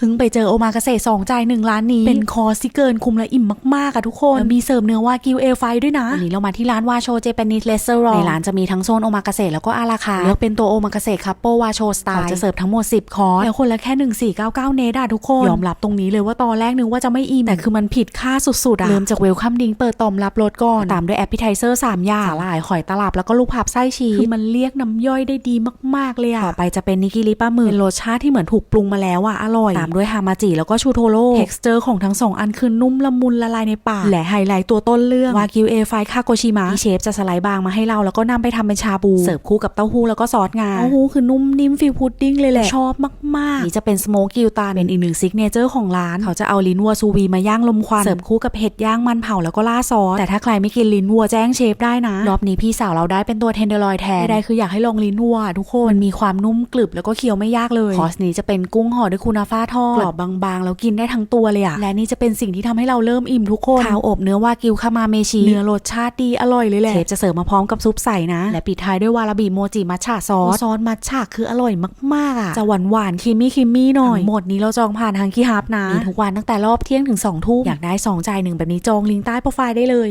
เพิ่งไปเจอโอมากาเสะสองใจหนึ่งร้านนี้ เป็นคอร์สที่เกินคุ้มและอิ่มมากๆอะทุกคนแล้วมีเสิร์ฟเนื้อวากิวเอไฟด้วยนะวันนี้เรามาที่ร้านวาโชเจแปนิสเลสเซอร์ในร้านจะมีทั้งโซนโอมากาเสะแล้วก็อาราคาร์ทเลือกเป็นตัวโอมากาเสะคัพโปวาโชสไตล์จะเสิร์ฟทั้งหมด 10 คอร์สแล้วคนละแค่ 1499 เนตอะทุกคน ยอมรับตรงนี้เลยว่าตอนแรกนึกว่าจะไม่อิ่มแต่คือมันผิดค่าสุดๆอะเริ่มจากเวลคัมดิงเปิดต่อมรับรสก่อนตามด้วยแอปเปิลไทเซอร์3อย่างสาหร่ายหอยตลับแล้วก็ลูกผับไส้ชีสคือมันเรียกน้ำย่อยได้ดีมากๆเลยอะต่อไปจะเป็นนิกิริปลาหมึกเป็นรสชาติที่เหมือนถูกปรุงมาแล้วอะอร่อยตามด้วยฮามาจิแล้วก็ชูโทโร่ texture ของทั้งสองอันคือนุ่มละมุนละลายในปากและไฮไลท์ตัวต้นเรื่องวากิวเอไฟคาโกชิมะที่เชฟจะสไลด์บางมาให้เราแล้วก็นำไปทำเป็นชาบูเสิร์ฟคู่กับเต้าหู้แล้วก็ซอสงาเต้าหู้คือนุ่มนิ่มฟิลพุดดิ้งเลยแหละชอบมากๆนี่จะเป็นสโมกกิวตานเป็นอีกหนึ่งซิกเนเจอร์ของร้าน เขาจะเอาลิ้นวัวซูวีมาย่างลมควันเสิร์ฟคู่กับเห็ดย่างมันเผาแล้วก็ล่าดซอสแต่ถ้าใครไม่กินลิ้นวัวแจ้งเชฟได้นะรอบนี้พี่สาวเราได้เป็นตัวเทนเดอร์ลอยแทนได้คืออยากให้ลองลิ้นวัวทุกคนมันมีความนุ่มกรึบแล้วก็เคี้ยวไม่ยากเลยคอร์สนี้จะเป็นกุ้งห่อด้วยคูนาฟ้าทอดกรอบบางๆ แล้วกินได้ทั้งตัวเลยอะและนี่จะเป็นสิ่งที่ทำให้เราเริ่มอิ่มทุกคนข้าวอบเนื้อวากิวคามาเมชิเนื้อรสชาติดีอร่อยเลยแหละเชฟจะเสิร์ฟมาพร้อมกับซุปใสนะ และปิดท้ายด้วยวาราบิโมจิมัทฉะซอสซอสมัทฉะคืออร่อยมากๆอะจะหวานหวานๆคิมมี่คิมมี่หน่อยทั้งหมดนี้เราจองผ่านทางคีฮับนะมีทุกวันตั้งแต่รอบเที่ยงถึง2ทุ่มอยากได้สองจ่ายหนึ่งแบบนี้จองลิงก์ใต้โปรไฟล์ได้เลย